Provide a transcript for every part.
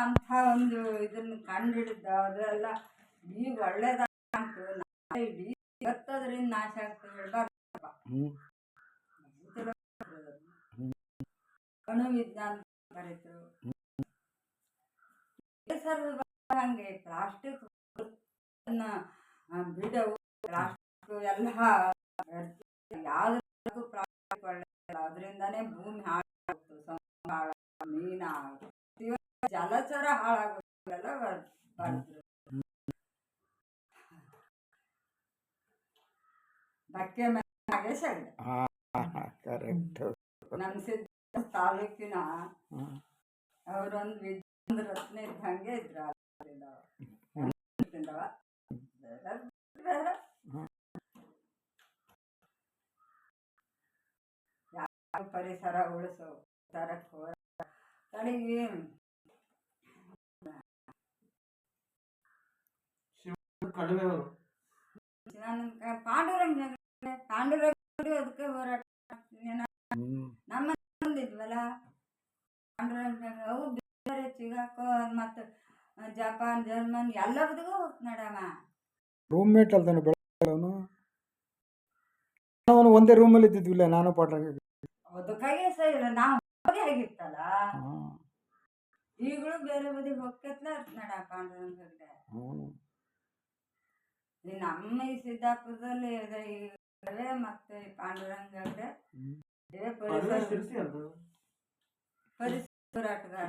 ಅಂತ ಒಂದು ಇದನ್ನ ಕಂಡಿಡಿದ್ದ ಅದೆಲ್ಲ ಈಗ ಒಳ್ಳೇದಾಗ್ತು ಇಡೀ ಇವತ್ತದ್ರಿಂದ ನಾಶ ಆಗ್ತದೆ ಹೇಳ್ಬಾರ್ದಪ್ಪ ಅಣು ವಿಜ್ಞಾನ ಬರೀತು ಹಂಗೆ ಪ್ಲಾಸ್ಟಿಕ್ ಬಿಡವು ಪ್ಲಾಸ್ಟಿಕ್ ಎಲ್ಲ ಯಾವ್ದು ಪ್ಲಾಸ್ಟಿಕ್ ಒಳ್ಳೆಯಲ್ಲ ಅದರಿಂದಾನೇ ಭೂಮಿ ಹಾಳಾಗುತ್ತೆ ಮೀನು ಜಲಚರ ಹಾಳಾಗುತ್ತೆ ಎಲ್ಲ ಬರ್ತದೆ ಬಕ್ಕೆ ಮನೆ ಸಗಡೆ ಹಾಂ ಕರೆಕ್ಟ್ ನಮ್ಮ ಸಿದ್ಧ ತಾಲೂಕಿನ ಹಾಂ ಅವರೊಂದು ವಿಜ್ಞಾನ ರತ್ನ ಇದ್ದಂಗೆ ಇದ್ರು ಅದರಿಂದ ತಿಂದವ. ಬೇರೆ ಬೇರೆ. ಯಾವ ಪರಿಸರ ಉಳಿಸೋ ತರಕ್ಕೆ ಹೋದ ಕಡೆಗೆ ಕಡಿಮೆ ಅವರು. ನನ್ನ ಕ- ಪಾಂಡುರಂಗ ಪಾಂಡುರಂಗ ಅದಕ್ಕೆ ಹೋರಾಟ. ನಮ್ಮ ಬಂದಿದ್ವಲ್ಲ ಪಾಂಡುರಂಗ ಅವು ಬೇರೆ ಚಿಗಾಕೋ ಮತ್ತು ಜಪಾನ್ ಜರ್ಮನ್ ಎಲ್ಲದಕ್ಕೂ ಹೋಗ್ತಾನಡಮ್ಮ ರೂಮ್ಮೇಟ್ ಅಲ್ದಾನೆ ಬೆಳವನು ಅವನು ಒಂದೇ ರೂಮಲ್ಲಿ ಇದ್ದಿದ್ವಿಲ್ಲ ನಾನು ಪಾಟ್ರಾಗ ಅದಕ್ಕಾಗೆ ಸಹ ಇಲ್ಲ ನಾವು ಹೋಗಿ ಆಗಿತ್ತಲ್ಲ. ಈಗಲೂ ಬೇರೆ ಬದಿ ಹೋಗ್ತೈತ್ಲ ನಡ ಪಾಂಡುರಂಗ ನಮ್ಮ ಈ ಸಿದ್ದಾಪುರದಲ್ಲಿ ಇದೆ ಮತ್ತೆ ಈ ಪಾಂಡುರಂಗ ಇದೆ ಇದೇ ಪರಿಸರ ಪರಿಸರ ಹೋರಾಟಗಾರ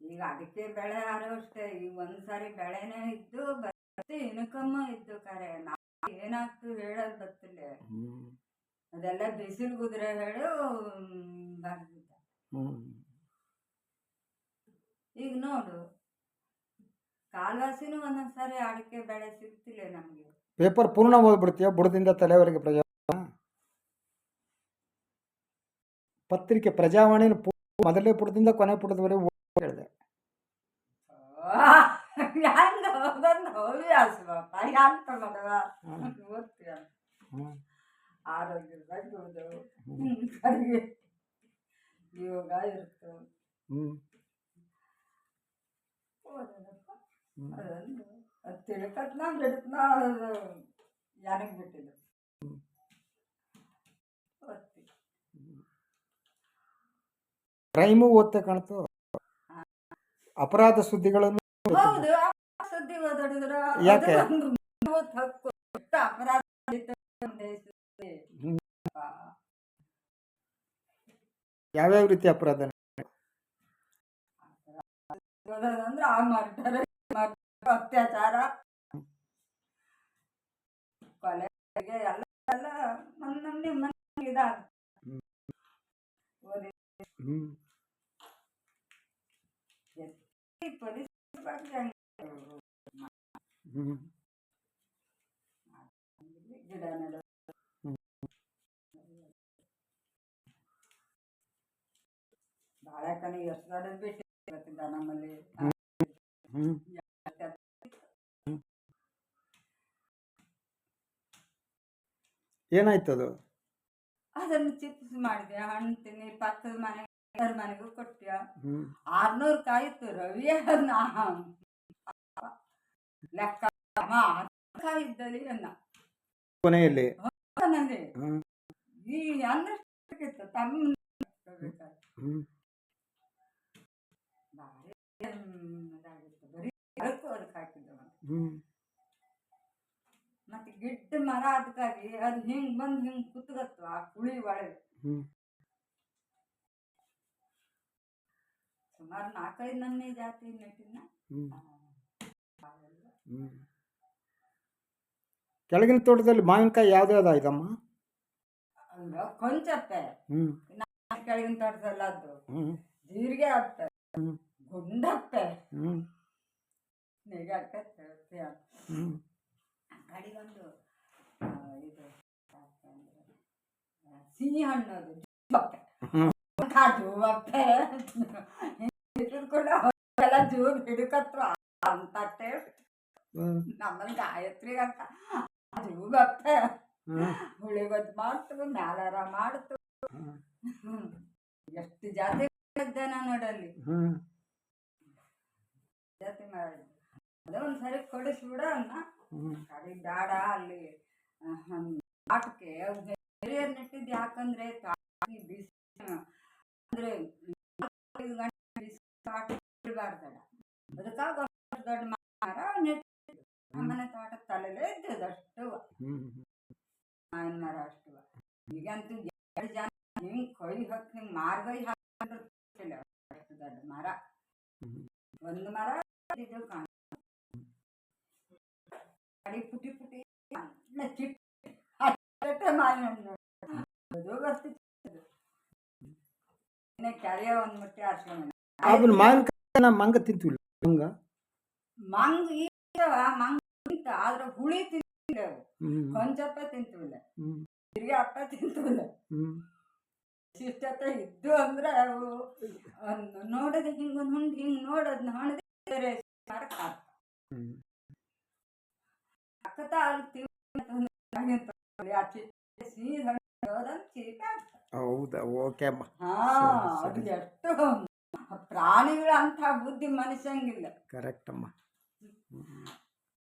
ಈಗ ಅದಕ್ಕೆ ಬೆಳೆ ಆರೋ ಅಷ್ಟೇ. ಈಗ ಒಂದ್ಸಾರಿ ಬೆಳೆನೇ ಇದ್ದು ಬರ್ತೇ ಇನ್ಕಮ್ ಇದ್ದು ಕರೆ. ನಾವು ಏನಾಗ್ತು ಹೇಳೋದು ಗೊತ್ತಿಲ್ಲ. ಅದೆಲ್ಲ ಬಿಸಿಲು ಕುದುರೆ ಹೇಳು ಬರ್ದಿದ್ದ. ಹ್ಞೂ ಈಗ ನೋಡು ಕಾಲ್ವಾಸಿನೂ ಒಂದೊಂದ್ಸಾರಿ ಅಡಿಕೆ ಬೆಳೆ ಸಿಗ್ತಿಲ್ಲ ನಮಗೆ. ಪೇಪರ್ ಪೂರ್ಣ ಓದ್ಬಿಡ್ತೀಯ ಬುಡದಿಂದ ತಲೆವರೆಗೆ ಪ್ರಜಾ ಪತ್ರಿಕೆ ಪ್ರಜಾವಾಣಿನ ಮೊದಲೇ ಪುಟದಿಂದ ಕೊನೆ ಪುಟದವರೆಗೆ ಹೇಳಿದೆ. ಹೆಂಗ ಹೋಗೋದು ಹವ್ಯಾಸ ಬಾಪ ಅಂತ ಮಾಡುವ ಹ್ಮ್. ಓದ್ತೀಯ ಹ್ಞೂ ಆರೋಗ್ಯ ಬಗ್ಗೆ ಯೋಗ ಇರುತ್ತೆ ಹ್ಞೂ ಅದು ತಿಳ್ಕತ್ನ ಯಾರಿಗೆ ಓದ್ತೀವಿ ಕ್ರೈಮು ಓದ್ತಾ ಕಾಣ್ತು ಅಪರಾಧ ಸುದ್ದಿಗಳನ್ನು ಹೌದು ಆ ಸುದ್ದಿ ಓದಾಡಿದ್ರ ಯಾಕೆ? ಹಕ್ಕು ಅಪರಾಧ. ಯಾವ್ಯಾವ ರೀತಿ ಅಪರಾಧ? ಓದೋದಂದ್ರೆ ಆ ಮರ್ಡರ್ ಅತ್ಯಾಚಾರ. ಕೊಲೆಗೆ ಎಲ್ಲ ಎಲ್ಲ ನಮ್ಮನೆ ಮನೆ ಇದಾಗುತ್ತೆ ಹ್ಮ್. ಓದಿ ಹ್ಞೂ ಈ ಪೊಲೀಸ್ ಬಗ್ಗೆ ಹಂಗೆ ಹ್ಞೂ ಗಿಡ ನೆಡ ಹ್ಮ್. ಬಾಳೆಕನಿ ಎಷ್ಟು ದೊಡ್ಡದು ಬಿಟ್ಟು. ಗೊತ್ತಿದ್ದ ನಮ್ಮಲ್ಲಿ ಏನಾಯ್ತು ಅದು? ಅದನ್ನು ಚಿಪ್ಸ್ ಮಾಡಿದೆ ಹಣ್ಣು ತಿನ್ನಿ ಪಕ್ಕದ ಮನೆ ಎಲ್ಲರ ಮನೆಗೂ ಕೊಟ್ಟ್ಯ. ಆರ್ನೂರು ಕಾಯಿತ್ತು ರವಿ ಅದನ್ನ ಲೆಕ್ಕ ಕಾಯಿದ್ದಲ್ಲಿ ಅನ್ನ. ಕೊನೆಯಲ್ಲಿ? ಈ ತಮ್ಮ ಹ್ಞೂ ಭಾರಿ ಇದಾಗಿತ್ತು ಬರೀ ಅದಕ್ಕೂ ಅದಕ್ಕೆ ಹಾಕಿದ್ದೆ ಮತ್ತೆ ಗಿಡ್ಡ ಮರ ಅದಕ್ಕಾಗಿ ಅದು ಹಿಂಗ್ ಬಂದು ಹಿಂಗ್ ಕುತ್ತಗತ್ತು ಆ ಕುಳಿ ಒಳಗೆ. ಸುಮಾರು ನಾಲ್ಕೈದು ನನ್ನೇ ಜಾತಿ ನೆಟ್ಟಿನ ಕೆಳಗಿನ ತೋಟದಲ್ಲಿ ಮಾವಿನಕಾಯಿ ಯಾವ್ದು ಕೊಂಚಪ್ಪೆ. ಹ್ಞೂ ಕೆಳಗಿನ ತೋಟದಲ್ಲದ್ದು. ಹ್ಮ್. ಜೀರಿಗೆ ಗುಂಡಪ್ಪೆ. ಹ್ಮ್. ಹೇಗೆ ಹ್ಞೂ ಕಡಿಗೊಂದು ಇದು ಸಿಹಿ ಹಣ್ಣದು ಅದು ಹಿಡ್ಕೊಂಡು ಎಲ್ಲ ಜೂಬ್ ಹಿಡ್ಕತ್ರು ಅಂತ ಟೇಸ್ಟ್ ನಮ್ಮಲ್ಲಿ ಗಾಯತ್ರಿಗಂತ. ಜೂಬಪ್ಪೆ ಹ್ಮ್. ಹುಳಿಗೊದ್ದು ಮಾಡ್ತು ಮ್ಯಾಲಾರ ಮಾಡ್ತು. ಎಷ್ಟು ಜಾತಿ ಇದ್ದೆ ನೋಡಲ್ಲಿ ಜಾತಿ ಮಾಡಿದ್ದು ಅದೇ ಒಂದು ಸರಿ ಕೊಡಿಸ್ಬಿಡ ಅನ್ನ ಹ್ಮ್ ಕಡಿ ಬೇಡ ಅಲ್ಲಿ ಆಟಕ್ಕೆ ಹಿರಿಯರ್ ನೆಟ್ಟಿದ್ದು ಯಾಕಂದ್ರೆ ತಾಯಿ ಬಿಸಿ ಅಂದ್ರೆ ಐದು ಗಂಟೆ ಬಿಸಿ ಆಟ ಬಿಡಬಾರ್ದಲ್ಲ ಅದಕ್ಕಾಗ ಅಷ್ಟು ದೊಡ್ಡ ಮರ ನೆಟ್ಟಿದ್ದು ನಮ್ಮನೆ ತೋಟ ತಲೆಲೇ ಇದ್ದದ್ದು ಅಷ್ಟು ಹ್ಮ್ ಮಾವಿನ ಮರ ಅಷ್ಟು ಈಗಂತೂ ಎರಡು ಜನ ಹಿಂಗ್ ಕೊಯ್ ಹಾಕಿ ಹಿಂಗ್ ಮಾರ್ಗೈ ಹಾಕಿದ್ರು ಗೊತ್ತಿಲ್ಲ ಅಷ್ಟು ದೊಡ್ಡ ಮರ ಹ್ಮ್. ಒಂದು ಮರ ಇದು ಕಾಣ ಅಡಿ ಪುಟಿ ಪುಟಿ ಬರ್ತಿತ್ತು ಕೆರೆಯ ಒಂದು ಮುಟ್ಟೆ ಅದನ್ನ ಮಾವಿನಕಾಯಿ ನಮ್ಮ ಮಂಗ ತಿಂತೀವಿ ಮಂಗ? ಮಂಗ್ ಮಂಗ್ ತಿಂತ ಆದ್ರೆ ಹುಳಿ ತಿಂತಿಲ್ಲ ಕೊಂಚಪ್ಪ ತಿಂತಿಲ್ಲ ತಿರ್ಗಿ ಅಪ್ಪ ತಿಂತಿಲ್ಲ ಶಿಷ್ಟತೆ ಇದ್ದು ಅಂದ್ರೆ ಅವು ನೋಡೋದು ಹಿಂಗ ಒಂದು ಹುಂಡು ಹಿಂಗ್ ನೋಡೋದನ್ನ ಹಣದ್ರೆ ಹೌದಾ? ಓಕೆ ಅಮ್ಮ. ಅದು. ಎಷ್ಟು ಪ್ರಾಣಿಗಳ ಅಂತ ಬುದ್ಧಿ ಮನುಷ್ಯಂಗಿಲ್ಲ. ಕರೆಕ್ಟ್ ಅಮ್ಮ.